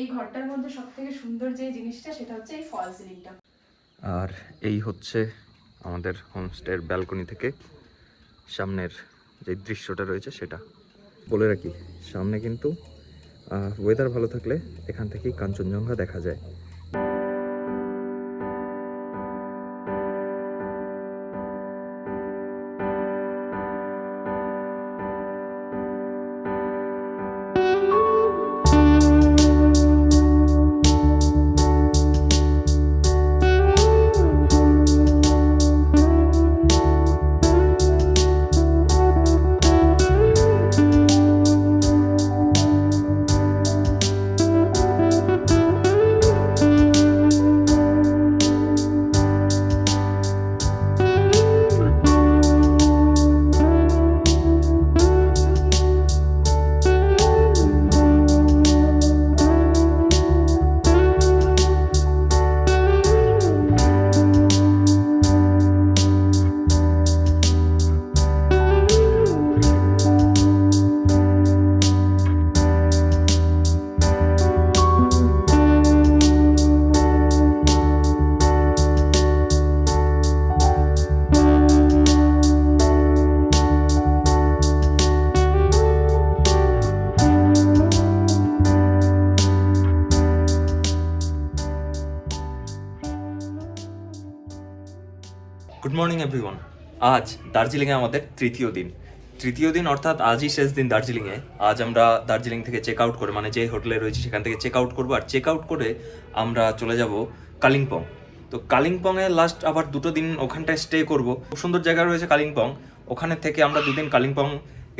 এই ঘরটার মধ্যে সব থেকে সুন্দর যে জিনিসটা, সেটা হচ্ছে এই ফল সিলিংটা। আর এই হচ্ছে আমাদের হোমস্টের ব্যালকনি থেকে সামনের যে দৃশ্যটা রয়েছে, সেটা। বলে রাখি, সামনে কিন্তু ওয়েদার ভালো থাকলে এখান থেকেই কাঞ্চনজঙ্ঘা দেখা যায়। এভরিওয়ান আজ দার্জিলিংয়ে আমাদের তৃতীয় দিন। তৃতীয় দিন অর্থাৎ আজই শেষ দিন দার্জিলিংয়ে। আজ আমরা দার্জিলিং থেকে চেক আউট করে মানে যে হোটেলে রয়েছে সেখান থেকে চেক আউট করব। আর চেক আউট করে আমরা চলে যাব কালিম্পং। তো কালিম্পংয়ে লাস্ট আবার দুটো দিন ওখানটায় স্টে করব। খুব সুন্দর জায়গা রয়েছে কালিম্পং। ওখানে থেকে আমরা দুদিন কালিম্পং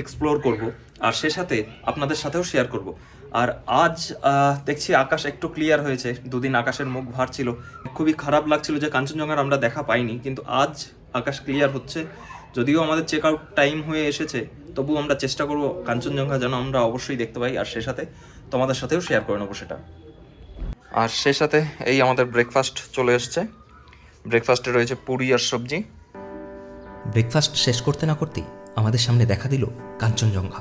এক্সপ্লোর করব। আর সে সাথে আপনাদের সাথেও শেয়ার করব। আর আজ দেখছি আকাশ একটু ক্লিয়ার হয়েছে। দুদিন আকাশের মুখ ভার ছিল। খুবই খারাপ লাগছিল যে কাঞ্চনজঙ্ঘার আমরা দেখা পাইনি। কিন্তু আজ আকাশ ক্লিয়ার হচ্ছে। যদিও আমাদের চেক আউট টাইম হয়ে এসেছে তবু আমরা চেষ্টা করব কাঞ্চনজঙ্ঘা যেন আমরা অবশ্যই দেখতে পাই। আর সে সাথে তোমাদের সাথেও শেয়ার করে নেব সেটা। আর সে সাথে এই আমাদের ব্রেকফাস্ট চলে এসছে। ব্রেকফাস্টে রয়েছে পুরি আর সবজি। ব্রেকফাস্ট শেষ করতে না করতেই আমাদের সামনে দেখা দিল কাঞ্চনজঙ্ঘা।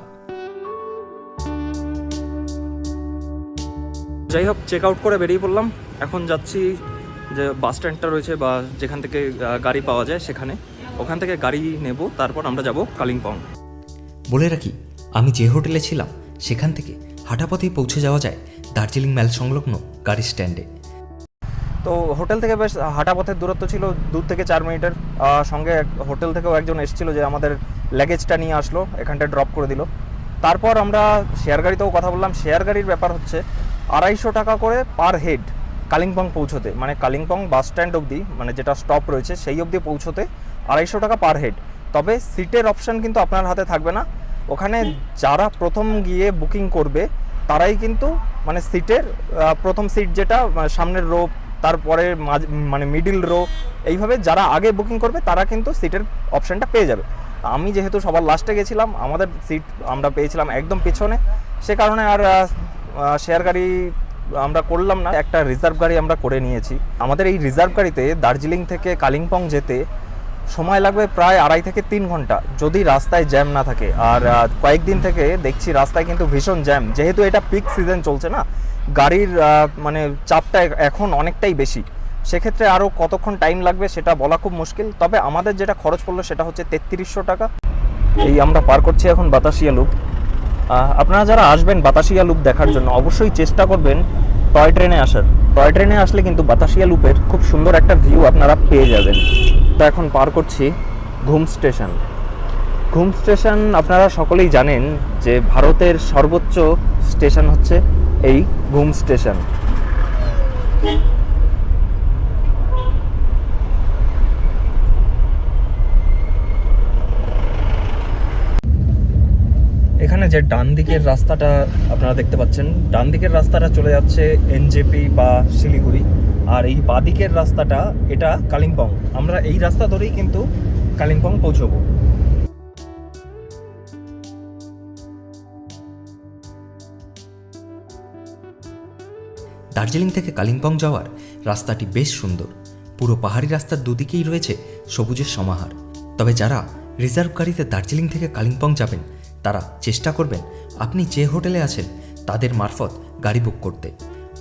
যাই হোক চেক আউট করে বেরিয়ে পড়লাম। এখন যাচ্ছি যে বাস স্ট্যান্ডটা রয়েছে বা যেখান থেকে গাড়ি পাওয়া যায় সেখানে ওখান থেকে গাড়ি নেব তারপর আমরা যাব কালিম্পং। বলে রাখি আমি যে হোটেলে ছিলাম সেখান থেকে হাঁটাপথেই পৌঁছে যাওয়া যায় দার্জিলিং ম্যাল সংলগ্ন গাড়ি স্ট্যান্ডে। তো হোটেল থেকে বেশ হাঁটা পথের দূরত্ব ছিল দু থেকে চার মিনিটের। সঙ্গে এক- হোটেল থেকেও একজন এসেছিল যে আমাদের লাগেজটা নিয়ে আসলো এখানটায় ড্রপ করে দিল। তারপর আমরা শেয়ার গাড়িতেও কথা বললাম। শেয়ার গাড়ির ব্যাপার হচ্ছে আড়াইশো টাকা করে পার হেড কালিম্পং পৌঁছতে মানে কালিম্পং বাস স্ট্যান্ড অবধি মানে যেটা স্টপ রয়েছে, সেই অবধি পৌঁছতে আড়াইশো টাকা পার হেড তবে সিটের অপশান কিন্তু আপনার হাতে থাকবে না। ওখানে যারা প্রথম গিয়ে বুকিং করবে, তারাই কিন্তু মানে সিটের প্রথম সিট যেটা মানে সামনের রো তারপরে মানে মিডিল রো এইভাবে যারা আগে বুকিং করবে, তারা কিন্তু সিটের অপশানটা পেয়ে যাবে। আমি যেহেতু সবার লাস্টে গেছিলাম, আমাদের সিট আমরা পেয়েছিলাম একদম পেছনে। সে কারণে আর শেয়ার গাড়ি আমরা করলাম না, একটা রিজার্ভ গাড়ি আমরা করে নিয়েছি। আমাদের এই রিজার্ভ গাড়িতে দার্জিলিং থেকে কালিম্পং যেতে সময় লাগবে প্রায় আড়াই থেকে তিন ঘণ্টা, যদি রাস্তায় জ্যাম না থাকে। আর কয়েকদিন থেকে দেখছি রাস্তায় কিন্তু ভীষণ জ্যাম যেহেতু এটা পিক সিজন চলছে না, গাড়ির মানে চাপটা এখন অনেকটাই বেশি। সেক্ষেত্রে আরও কতক্ষণ টাইম লাগবে সেটা বলা খুব মুশকিল। তবে আমাদের যেটা খরচ পড়ল সেটা হচ্ছে তেত্রিশশো টাকা। এই আমরা পার করছি এখন বাতাসিয়া লুপ আপনারা যারা আসবেন বাতাসিয়া লুপ দেখার জন্য, অবশ্যই চেষ্টা করবেন টয় ট্রেনে আসার। টয় ট্রেনে আসলে কিন্তু বাতাসিয়া লুপের খুব সুন্দর একটা ভিউ আপনারা পেয়ে যাবেন। তো এখন পার করছি ঘুম স্টেশন। ঘুম স্টেশন আপনারা সকলেই জানেন যে ভারতের সর্বোচ্চ স্টেশন হচ্ছে এই ঘুম স্টেশন। এখানে যে ডান দিকের রাস্তাটা আপনারা দেখতে পাচ্ছেন, ডান দিকের রাস্তাটা চলে যাচ্ছে এনজেপি বা শিলিগুড়ি, আর এই বাঁ দিকের রাস্তাটা এটা কালিম্পং। আমরা এই রাস্তা ধরেই কিন্তু কালিম্পং পৌঁছবো। দার্জিলিং থেকে কালিম্পং যাওয়ার রাস্তাটি বেশ সুন্দর। পুরো পাহাড়ি রাস্তার দুদিকেই রয়েছে সবুজের সমাহার। তবে যারা রিজার্ভ গাড়িতে দার্জিলিং থেকে কালিম্পং যাবেন তারা চেষ্টা করবেন আপনি যে হোটেলে আছেন তাদের মারফত গাড়ি বুক করতে।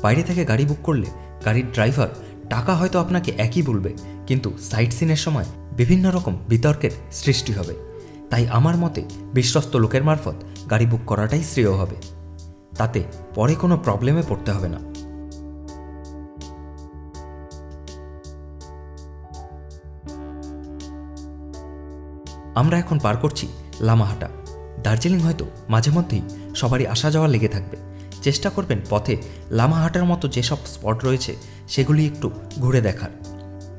বাইরে থেকে গাড়ি বুক করলে গাড়ির ড্রাইভার টাকা হয়তো আপনাকে একই বলবে, কিন্তু সাইট সিনের সময় বিভিন্ন রকম বিতর্কের সৃষ্টি হবে। তাই আমার মতে বিশ্বস্ত লোকের মারফত গাড়ি বুক করাটাই শ্রেয় হবে। তাতে পরে কোনো প্রবলেমে পড়তে হবে না। আমরা এখন পার করছি লামাহাটা। দার্জিলিং হয়তো মাঝে মধ্যেই সবারই আসা যাওয়া লেগে থাকবে। চেষ্টা করবেন পথে লামাহাটার মতো যেসব স্পট রয়েছে, সেগুলি একটু ঘুরে দেখার।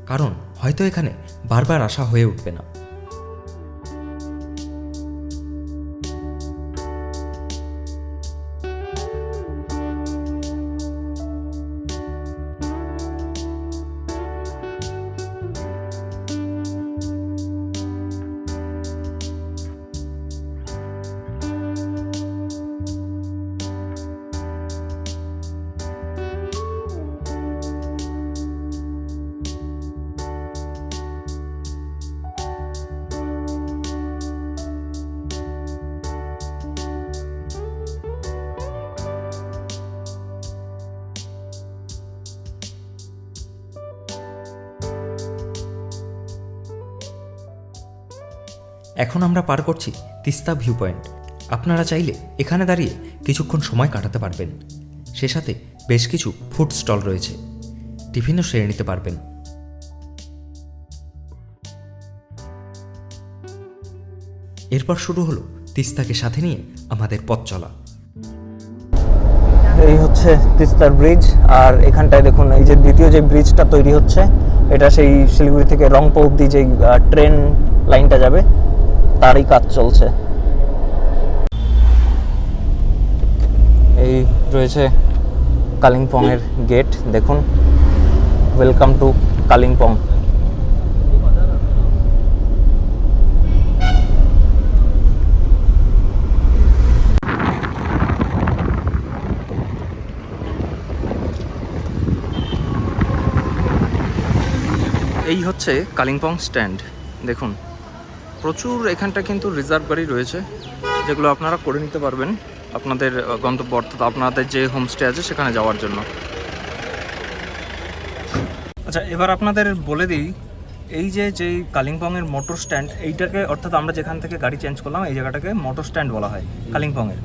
কারণ হয়তো এখানে বারবার আসা হয়ে উঠবে না। এখন আমরা পার করছি তিস্তা ভিউ পয়েন্ট আপনারা চাইলে এখানে দাঁড়িয়ে কিছুক্ষণ সময় কাটাতে পারবেন। সে সাথে বেশ কিছু ফুড স্টল রয়েছে। টিফিনও সেরে নিতে পারবেন। এরপর শুরু হলো তিস্তাকে সাথে নিয়ে আমাদের পথ চলা। এই হচ্ছে তিস্তার ব্রিজ আর এখানটায় দেখুন, এই যে দ্বিতীয় যে ব্রিজটা তৈরি হচ্ছে, এটা সেই শিলিগুড়ি থেকে রংপো অব্দি যে ট্রেন লাইনটা যাবে তারই কাজ চলছে। এই রয়েছে কালিম্পংয়ের গেট দেখুন। Welcome to Kalimpong. এই হচ্ছে কালিম্পং স্ট্যান্ড দেখুন। প্রচুর এখানটা কিন্তু রিজার্ভ গাড়ি রয়েছে, যেগুলো আপনারা করে নিতে পারবেন আপনাদের গন্তব্য অর্থাৎ আপনাদের যে হোমস্টে আছে সেখানে যাওয়ার জন্য। আচ্ছা এবার আপনাদের বলে দিই, এই যে, যেই কালিম্পংয়ের মোটর স্ট্যান্ড এইটাকে অর্থাৎ আমরা যেখান থেকে গাড়ি চেঞ্জ করলাম, এই জায়গাটাকে মোটর স্ট্যান্ড বলা হয়, কালিম্পংয়ের।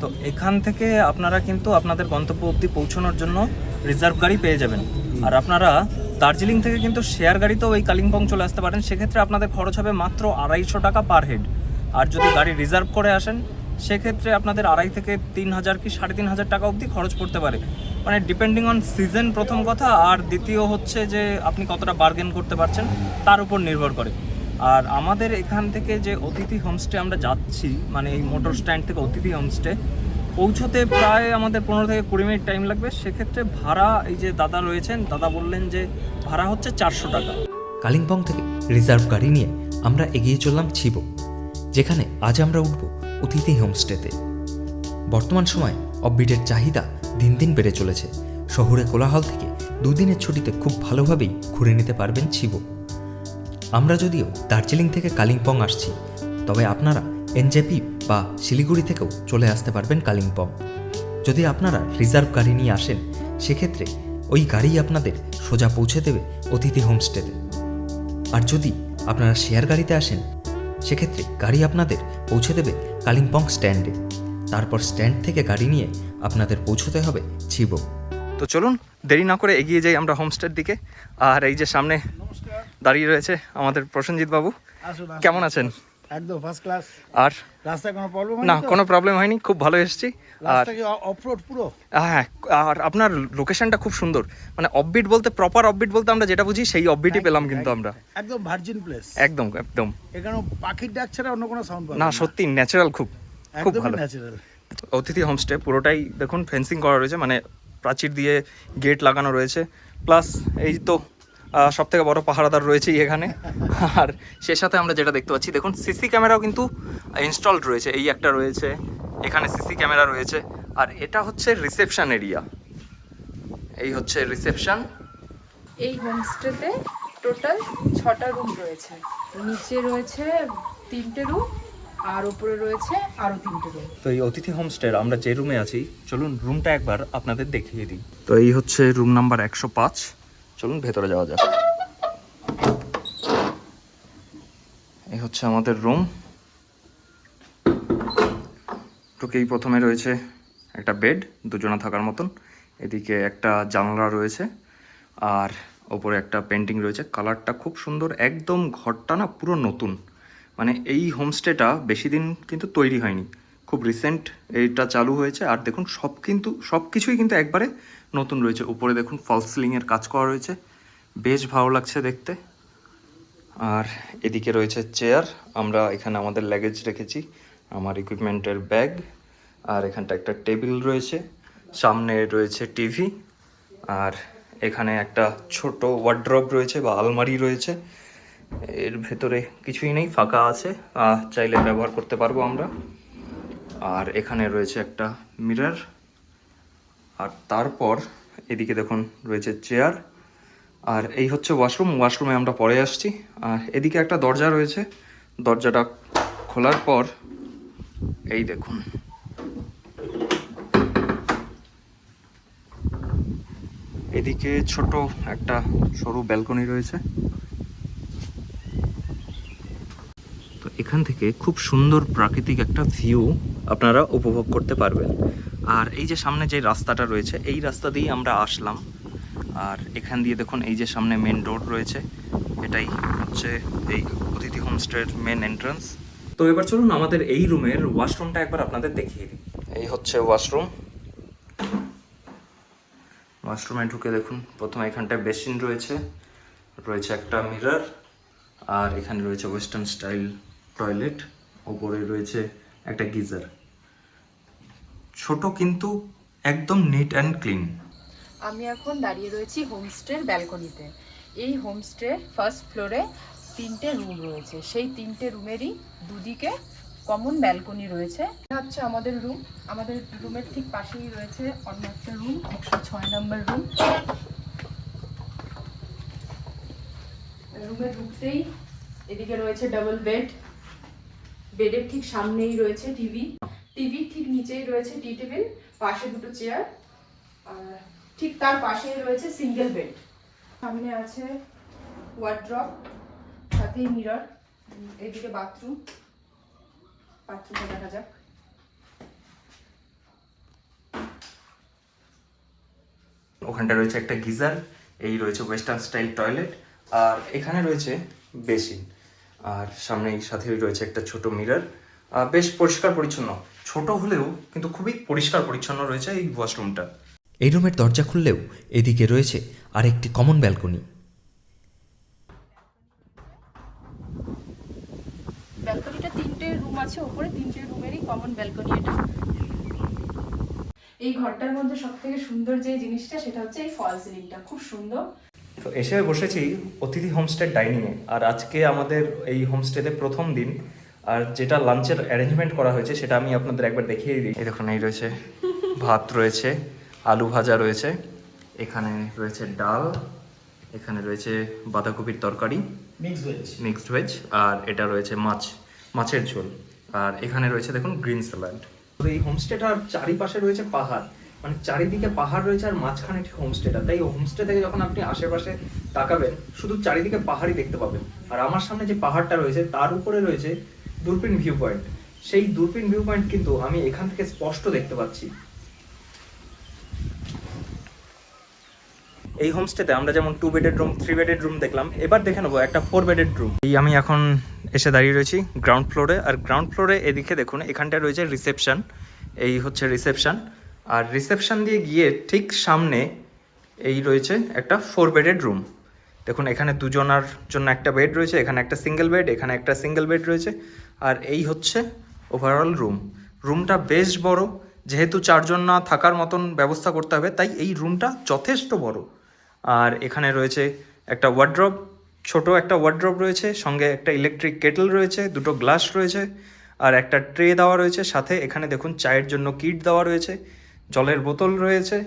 তো এখান থেকে আপনারা কিন্তু আপনাদের গন্তব্য অবধি পৌঁছানোর জন্য রিজার্ভ গাড়ি পেয়ে যাবেন। আর আপনারা দার্জিলিং থেকে কিন্তু শেয়ার গাড়িতেও এই কালিম্পং চলে আসতে পারেন। সেক্ষেত্রে আপনাদের খরচ হবে মাত্র আড়াইশো টাকা পার হেড। আর যদি গাড়ি রিজার্ভ করে আসেন, সেক্ষেত্রে আপনাদের আড়াই থেকে তিন হাজার কি সাড়ে তিন হাজার টাকা অবধি খরচ পড়তে পারে। মানে ডিপেন্ডিং অন সিজন প্রথম কথা, আর দ্বিতীয় হচ্ছে যে আপনি কতটা বার্গেন করতে পারছেন, তার উপর নির্ভর করে। আর আমাদের এখান থেকে যে অতিথি হোমস্টে আমরা যাচ্ছি মানে এই মোটর স্ট্যান্ড থেকে অতিথি হোমস্টে পৌঁছতে প্রায় আমাদের পনেরো থেকে কুড়ি মিনিট টাইম লাগবে। সেক্ষেত্রে ভাড়া, এই যে দাদা রয়েছেন, দাদা বললেন যে ভাড়া হচ্ছে চারশো টাকা। কালিম্পং থেকে রিজার্ভ গাড়ি নিয়ে আমরা এগিয়ে চললাম ছিবো যেখানে আজ আমরা উঠব অতিথি হোমস্টেতে বর্তমান সময়ে অববিটের চাহিদা দিন দিন বেড়ে চলেছে। শহুরে কোলাহল থেকে দুদিনের ছুটিতে খুব ভালোভাবেই ঘুরে নিতে পারবেন ছিবো আমরা যদিও দার্জিলিং থেকে কালিম্পং আসছি, তবে আপনারা এনজেপি বা শিলিগুড়ি থেকেও চলে আসতে পারবেন কালিম্পং। যদি আপনারা রিজার্ভ গাড়ি নিয়ে আসেন সেক্ষেত্রে ওই গাড়ি আপনাদের সোজা পৌঁছে দেবে অতিথি হোমস্টেতে। আর যদি আপনারা শেয়ার গাড়িতে আসেন সেক্ষেত্রে গাড়ি আপনাদের পৌঁছে দেবে কালিম্পং স্ট্যান্ডে। তারপর স্ট্যান্ড থেকে গাড়ি নিয়ে আপনাদের পৌঁছতে হবে ছিবো। তো চলুন দেরি না করে এগিয়ে যাই আমরা হোমস্টের দিকে। আর এই যে সামনে দাঁড়িয়ে রয়েছে আমাদের প্রসেনজিৎ বাবু। কেমন আছেন? একদম ফার্স্ট ক্লাস আর রাস্তায় কোনো প্রবলেম না কোনো প্রবলেম হয়নি খুব ভালো এসেছি। আর রাস্তা কি অফরোড পুরো? হ্যাঁ আর আপনার লোকেশনটা খুব সুন্দর। মানে অফবিট বলতে প্রপার অফবিট বলতে আমরা যেটা বুঝি সেই অফবিটই পেলাম কিন্তু আমরা। একদম ভার্জিন প্লেস একদম একদম। এখানে পাখির ডাক ছাড়া অন্য কোনো সাউন্ড না সত্যি ন্যাচারাল খুব খুব ভালো। ন্যাচারাল অতিথি হোমস্টে পুরোটাই দেখুন ফেন্সিং করা রয়েছে মানে প্রাচীর দিয়ে গেট লাগানো রয়েছে। প্লাস এই তো সব থেকে বড় পাহারাদার রয়েছেই এখানে। আর সে সাথে আমরা যেটা দেখতে পাচ্ছি দেখুন সিসি ক্যামেরাও কিন্তু ইনস্টলড রয়েছে এই একটা রয়েছে এখানে সিসি ক্যামেরা রয়েছে। আর এটা হচ্ছে রিসেপশন এরিয়া এই হচ্ছে রিসেপশন এই হোমস্টেতে টোটাল ছটা রুম রয়েছে। নিচে রয়েছে তিনটে রুম আর উপরে রয়েছে আরও তিনটে রুম তো এই অতিথি হোমস্টের আমরা যে রুমে আছি চলুন রুমটা একবার আপনাদের দেখিয়ে দিই। তো এই হচ্ছে রুম নাম্বার একশো পাঁচ। চলুন ভেতরে যাওয়া যাক। এই হচ্ছে আমাদের রুম। ঢুকেই প্রথমে রয়েছে একটা বেড, দুজনা থাকার মতন। এদিকে একটা জানলা রয়েছে আর ওপরে একটা পেন্টিং রয়েছে। কালারটা খুব সুন্দর, একদম ঘরটা না পুরো নতুন। মানে এই হোমস্টেটা বেশি দিন কিন্তু তৈরি হয়নি। খুব রিসেন্ট এইটা চালু হয়েছে। আর দেখুন, সব কিন্তু, সব কিছুই কিন্তু একবারে নতুন রয়েছে। উপরে দেখুন ফলস সিলিংয়ের কাজ করা রয়েছে। বেশ ভালো লাগছে দেখতে। আর এদিকে রয়েছে চেয়ার আমরা এখানে আমাদের লাগেজ রেখেছি, আমার ইকুইপমেন্টের ব্যাগ আর এখানটা একটা টেবিল রয়েছে। সামনে রয়েছে টিভি আর এখানে একটা ছোট ওয়ার্ড্রপ রয়েছে বা আলমারি রয়েছে। এর ভেতরে কিছুই নেই, ফাঁকা আছে। চাইলে ব্যবহার করতে পারব আমরা। আর এখানে রয়েছে একটা মিরর আর তারপর এদিকে দেখুন রয়েছে চেয়ার আর এই হচ্ছে ওয়াশরুম ওয়াশরুমে আমরা পরে আসছি। আর এদিকে একটা দরজা রয়েছে, দরজাটা খোলার পর এই দেখুন। এদিকে ছোট একটা সরু ব্যালকনি রয়েছে। তো এখান থেকে খুব সুন্দর প্রাকৃতিক একটা ভিউ আপনারা উপভোগ করতে পারবেন। আর এই যে সামনে যে রাস্তাটা রয়েছে, এই রাস্তা দিয়েই আমরা আসলাম। আর এখান দিয়ে দেখুন, এই যে সামনে মেন রোড রয়েছে, এটাই হচ্ছে এই অতিথি হোমস্টের মেন এন্ট্রান্স তো এবার চলুন আমাদের এই রুমের ওয়াশরুমটা একবার আপনাদের দেখিয়ে দিই। এই হচ্ছে ওয়াশরুম ওয়াশরুমে ঢুকে দেখুন, প্রথমে এখানটায় বেসিন রয়েছে রয়েছে একটা মিরার আর এখানে রয়েছে ওয়েস্টার্ন স্টাইল টয়লেট ওপরে রয়েছে একটা গিজার। ছোট কিন্তু একদম নিট অ্যান্ড ক্লিন আমি এখন দাঁড়িয়ে রয়েছি হোমস্টের ব্যালকনিতে এই হোমস্টের ফার্স্ট ফ্লোরে তিনটে রুম রয়েছে। সেই তিনটে রুমেরই দুদিকে কমন ব্যালকনি রয়েছে। এটা হচ্ছে আমাদের রুম আমাদের রুমের ঠিক পাশেই রয়েছে অন্য একটা রুম একশো ছয় নম্বর রুম রুমে ঢুকতেই এদিকে রয়েছে ডাবল বেড বেডের ঠিক সামনেই রয়েছে টিভি টিভির ঠিক নিচেই রয়েছে টি টেবিল, পাশে দুটো চেয়ার, আর ঠিক তার পাশেই রয়েছে সিঙ্গেল বেড। সামনে আছে ওয়ার্ড্রপ, সাথেই মিরর এদিকে বাথরুম বাথরুমে দেখা যাক। ওখানটা রয়েছে একটা গিজার, এই রয়েছে ওয়েস্টার্ন স্টাইল টয়লেট, আর এখানে রয়েছে বেসিন, আর সামনে সাথেই রয়েছে একটা ছোট মিরর বেশ পরিষ্কার পরিচ্ছন্ন। ছোট হলেও কিন্তু খুবই পরিষ্কার পরিচ্ছন্ন রয়েছে এই ওয়াশরুমটা এই রুমের দরজা খুললেও এদিকে রয়েছে আরেকটি কমন ব্যালকনি ব্যালকনিটা তিনটে রুম আছে ওপরে তিনটে রুমেরই কমন ব্যালকনি এটা। এই ঘরটার মধ্যে সব থেকে সুন্দর যে জিনিসটা সেটা হচ্ছে এই ফল সিলিংটা খুব সুন্দর। তো এসে বসেছি অতিথি হোমস্টের ডাইনিংয়ে আর আজকে আমাদের এই হোমস্টেতে প্রথম দিন। আর যেটা লাঞ্চের অ্যারেঞ্জমেন্ট করা হয়েছে সেটা আমি আপনাদের একবার দেখিয়ে দিই। এই দেখুন এই রয়েছে ভাত রয়েছে আলু ভাজা রয়েছে এখানে রয়েছে ডাল এখানে রয়েছে বাঁধাকপির তরকারি মিক্স ভেজ মিক্সড ভেজ আর এটা রয়েছে মাছ মাছের ঝোল। আর এখানে রয়েছে দেখুন গ্রিন স্যালাড তো এই হোমস্টেটার চারিপাশে রয়েছে পাহাড়। মানে চারিদিকে পাহাড় রয়েছে আর মাঝখানে ঠিক হোমস্টেটা তাই হোমস্টে থেকে যখন আপনি আশেপাশে তাকাবেন শুধু চারিদিকে পাহাড়ই দেখতে পাবেন। আর আমার সামনে যে পাহাড়টা রয়েছে তার উপরে রয়েছে দূরবীন ভিউ পয়েন্ট সেই দূরবীন ভিউ পয়েন্ট কিন্তু আমি এখান থেকে স্পষ্ট দেখতে পাচ্ছি। এই হোমস্টেতে আমরা যেমন two bedded room three bedded room দেখলাম, এবার দেখে নেব একটা ফোর বেডেড রুম এই আমি এখন এসে দাঁড়িয়ে রয়েছি গ্রাউন্ড ফ্লোরে আর গ্রাউন্ড ফ্লোরে এদিকে দেখুন, এখানটায় রয়েছে রিসেপশন এই হচ্ছে রিসেপশন আর রিসেপশন দিয়ে গিয়ে ঠিক সামনে এই রয়েছে একটা ফোর বেডেড রুম দেখুন, এখানে দুজনার জন্য একটা বেড রয়েছে, এখানে একটা সিঙ্গেল বেড এখানে একটা সিঙ্গেল বেড রয়েছে। আর এই হচ্ছে ওভারঅল রুম রুমটা বেশ বড়, যেহেতু চারজন না থাকার মতন ব্যবস্থা করতে হবে, তাই এই রুমটা যথেষ্ট বড়। আর এখানে রয়েছে একটা ওয়ার্ড্রপ ছোট একটা ওয়ার্ড্রপ রয়েছে, সঙ্গে একটা ইলেকট্রিক কেটল রয়েছে, দুটো গ্লাস রয়েছে, আর একটা ট্রে দেওয়া রয়েছে, সাথে এখানে দেখুন চায়ের জন্য কিট দেওয়া রয়েছে, জলের বোতল রয়েছে,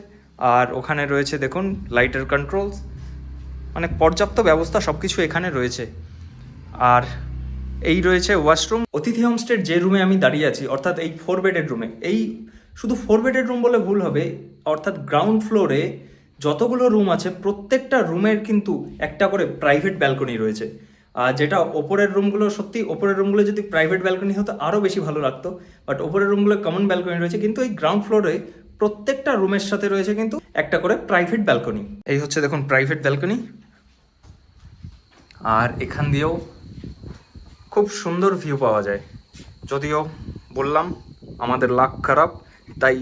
আর ওখানে রয়েছে দেখুন লাইটের কন্ট্রোলস মানে পর্যাপ্ত ব্যবস্থা সব কিছু এখানে রয়েছে। আর এই রয়েছে ওয়াশরুম। অতিথি হোমস্টের যে রুমে আমি দাঁড়িয়ে আছি, অর্থাৎ এই ফোর বেডের রুমে এই শুধু ফোর বেডের রুম বলে ভুল হবে, অর্থাৎ গ্রাউন্ড ফ্লোরে যতগুলো রুম আছে, প্রত্যেকটা রুমের কিন্তু একটা করে প্রাইভেট ব্যালকনি রয়েছে। আর যেটা ওপরের রুমগুলো সত্যি, ওপরের রুমগুলো যদি প্রাইভেট ব্যালকনি হতো আরও বেশি ভালো লাগতো। বাট ওপরের রুমগুলো কমন ব্যালকনি রয়েছে, কিন্তু এই গ্রাউন্ড ফ্লোরে প্রত্যেকটা রুমের সাথে রয়েছে কিন্তু একটা করে প্রাইভেট ব্যালকনি এই হচ্ছে দেখুন প্রাইভেট ব্যালকনি আর এখান দিয়েও খুব সুন্দর ভিউ পাওয়া যায়। যদিও বললাম আমাদের লাক খারাপ তাই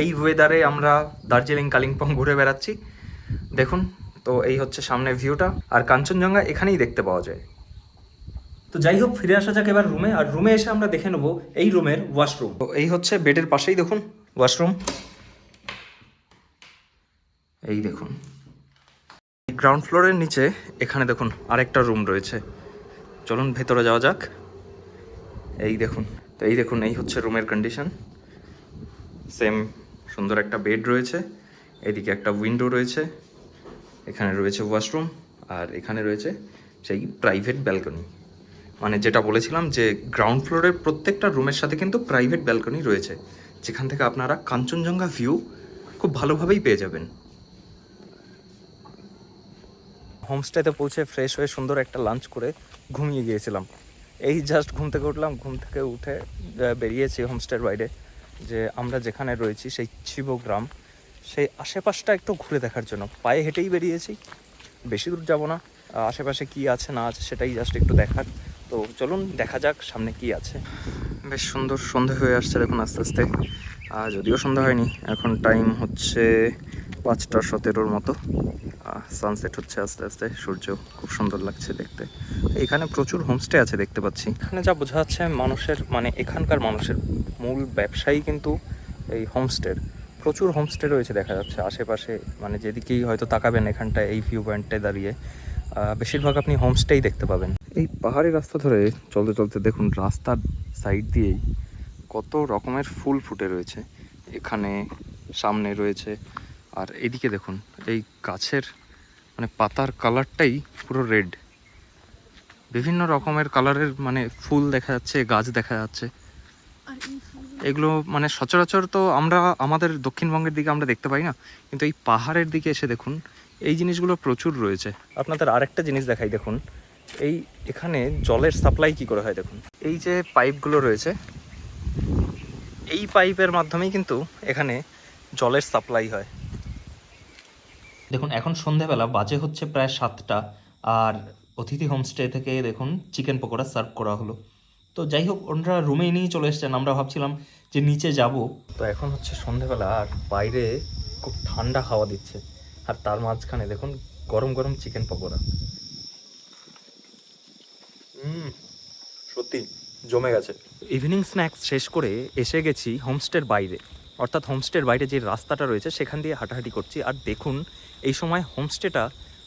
এই ওয়েদারে আমরা দার্জিলিং কালিম্পং ঘুরে বেড়াচ্ছি। দেখুন তো এই হচ্ছে সামনে ভিউটা আর কাঞ্চনজঙ্ঘা এখানেই দেখতে পাওয়া যায়। তো যাই হোক ফিরে আসা যাক এবার রুমে আর রুমে এসে আমরা দেখে নেব এই রুমের ওয়াশরুম তো এই হচ্ছে বেডের পাশেই দেখুন ওয়াশরুম এই দেখুন। গ্রাউন্ড ফ্লোরের নিচে এখানে দেখুন আরেকটা রুম রয়েছে। চলুন ভেতরে যাওয়া যাক। এই দেখুন, তো এই দেখুন, এই হচ্ছে রুমের কন্ডিশন সেম সুন্দর একটা বেড রয়েছে। এদিকে একটা উইন্ডো রয়েছে। এখানে রয়েছে ওয়াশরুম আর এখানে রয়েছে সেই প্রাইভেট ব্যালকনি মানে যেটা বলেছিলাম যে গ্রাউন্ড ফ্লোরের প্রত্যেকটা রুমের সাথে কিন্তু প্রাইভেট ব্যালকনি রয়েছে। যেখান থেকে আপনারা কাঞ্চনজঙ্ঘা ভিউ খুব ভালোভাবেই পেয়ে যাবেন। হোমস্টেতে পৌঁছে ফ্রেশ হয়ে সুন্দর একটা লাঞ্চ করে ঘুমিয়ে গিয়েছিলাম। এই জাস্ট ঘুম থেকে উঠলাম, ঘুম থেকে উঠে বেরিয়েছি হোমস্টের বাইরে যে আমরা যেখানে রয়েছি সেই শিবগ্রাম। সেই আশেপাশটা একটু ঘুরে দেখার জন্য। পায়ে হেঁটেই বেরিয়েছি, বেশি দূর যাব না। আশেপাশে কি আছে না আছে সেটাই জাস্ট একটু দেখার। তো চলুন দেখা যাক সামনে কি আছে। বেশ সুন্দর সন্ধে হয়ে আসছে দেখুন আস্তে আস্তে। যদিও সন্ধ্যা হয়নি, এখন টাইম হচ্ছে পাঁচটা সতেরোর মতো। সানসেট হচ্ছে আস্তে আস্তে সূর্য খুব সুন্দর লাগছে দেখতে। এখানে প্রচুর হোমস্টে আছে দেখতে পাচ্ছি। এখানে যা বোঝা যাচ্ছে মানুষের মানে এখানকার মানুষের মূল ব্যবসায়ী কিন্তু এই হোমস্টের প্রচুর হোমস্টে রয়েছে দেখা যাচ্ছে আশেপাশে মানে যেদিকেই হয়তো তাকাবেন এখানটায় এই ভিউ পয়েন্টটায় দাঁড়িয়ে। বেশিরভাগ আপনি হোমস্টেই দেখতে পাবেন। এই পাহাড়ি রাস্তা ধরে চলতে চলতে দেখুন রাস্তার সাইড দিয়েই কত রকমের ফুল ফুটে রয়েছে। এখানে সামনে রয়েছে আর এদিকে দেখুন, এই গাছের মানে পাতার কালারটাই পুরো রেড। বিভিন্ন রকমের কালারের মানে ফুল দেখা যাচ্ছে, গাছ দেখা যাচ্ছে। এগুলো মানে সচরাচর তো আমরা, আমাদের দক্ষিণবঙ্গের দিকে আমরা দেখতে পাই না, কিন্তু এই পাহাড়ের দিকে এসে দেখুন, এই জিনিসগুলো প্রচুর রয়েছে। আপনাদের আরেকটা জিনিস দেখাই, দেখুন, এই এখানে জলের সাপ্লাই কি করে হয় দেখুন। এই যে পাইপগুলো রয়েছে, এই পাইপের মাধ্যমেই কিন্তু এখানে জলের সাপ্লাই হয়। দেখুন, এখন সন্ধেবেলা, বাজে হচ্ছে প্রায় সাতটা, আর অতিথি হোমস্টে থেকে দেখুন চিকেন পকোড়া সার্ভ করা হলো। তো যাই হোক, ওনারা রুমেই নিয়ে চলে এসেছেন। আমরা ভাবছিলাম যে নিচে যাব। তো এখন হচ্ছে সন্ধেবেলা, আর বাইরে খুব ঠান্ডা হাওয়া দিচ্ছে। আর তার মাঝখানে দেখুন, গরম গরম চিকেন পকোড়া। সত্যি জমে গেছে। ইভিনিং স্ন্যাক্স শেষ করে এসে গেছি হোমস্টের বাইরে। অর্থাৎ হোমস্টের বাইরে যে রাস্তাটা রয়েছে, সেখান দিয়ে হাঁটাহাঁটি করছি। আর দেখুন, এই সময় হোমস্টেটা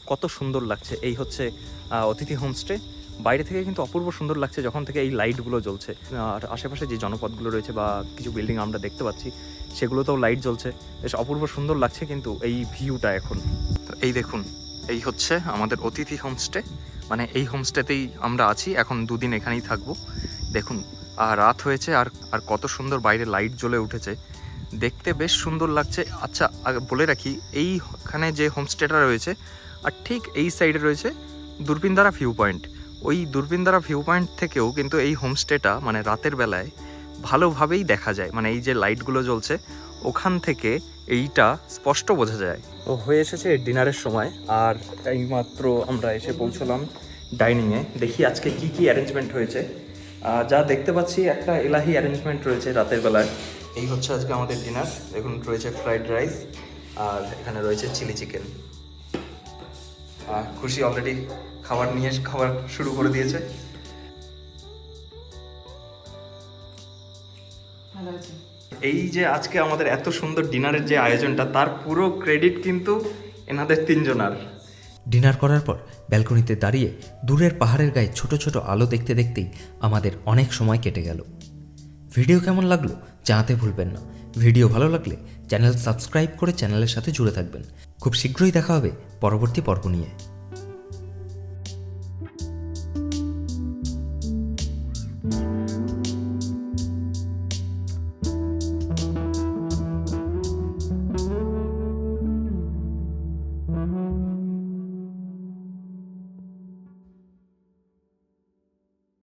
কত সুন্দর লাগছে। এই হচ্ছে অতিথি হোমস্টে। বাইরে থেকে কিন্তু অপূর্ব সুন্দর লাগছে যখন থেকে এই লাইটগুলো জ্বলছে। আর আশেপাশে যে জনপদগুলো রয়েছে বা কিছু বিল্ডিং আমরা দেখতে পাচ্ছি, সেগুলোতেও লাইট জ্বলছে। বেশ অপূর্ব সুন্দর লাগছে কিন্তু এই ভিউটা এখন। তো এই দেখুন, এই হচ্ছে আমাদের অতিথি হোমস্টে। মানে এই হোমস্টেতেই আমরা আছি, এখন দুদিন এখানেই থাকব। দেখুন আর রাত হয়েছে আর আর কত সুন্দর বাইরে লাইট জ্বলে উঠেছে। দেখতে বেশ সুন্দর লাগছে। আচ্ছা বলে রাখি, এইখানে যে হোমস্টেটা রয়েছে, আর ঠিক এই সাইডে রয়েছে দূরবীনদারা ভিউ পয়েন্ট ওই দূরবীনদারা ভিউ পয়েন্ট থেকেও কিন্তু এই হোমস্টেটা মানে রাতের বেলায় ভালোভাবেই দেখা যায়। মানে এই যে লাইটগুলো জ্বলছে, ওখান থেকে এইটা স্পষ্ট বোঝা যায়। তো হয়ে এসেছে ডিনারের সময়, আর এইমাত্র আমরা এসে পৌঁছলাম ডাইনিংয়ে। দেখি আজকে কি কি অ্যারেঞ্জমেন্ট হয়েছে। যা দেখতে পাচ্ছি একটা এলাহি অ্যারেঞ্জমেন্ট রয়েছে রাতের বেলায়। এই হচ্ছে আজকে আমাদের ডিনার এখন রয়েছে ফ্রাইড রাইস আর এখানে রয়েছে চিলি চিকেন খুশি অলরেডি খাবার নিয়ে খাবার শুরু করে দিয়েছে। এই যে আজকে আমাদের এত সুন্দর ডিনারের যে আয়োজনটা তার পুরো ক্রেডিট কিন্তু এনাদের তিনজনার। ডিনার করার পর ব্যালকনিতে দাঁড়িয়ে দূরের পাহাড়ের গায়ে ছোট ছোট আলো দেখতে দেখতেই আমাদের অনেক সময় কেটে গেল। ভিডিও কেমন লাগল? জানাতে ভুলবেন না। ভিডিও ভালো লাগলে চ্যানেল সাবস্ক্রাইব করে চ্যানেলের সাথে জুড়ে থাকবেন। খুব শীঘ্রই দেখা হবে পরবর্তী পর্ব নিয়ে।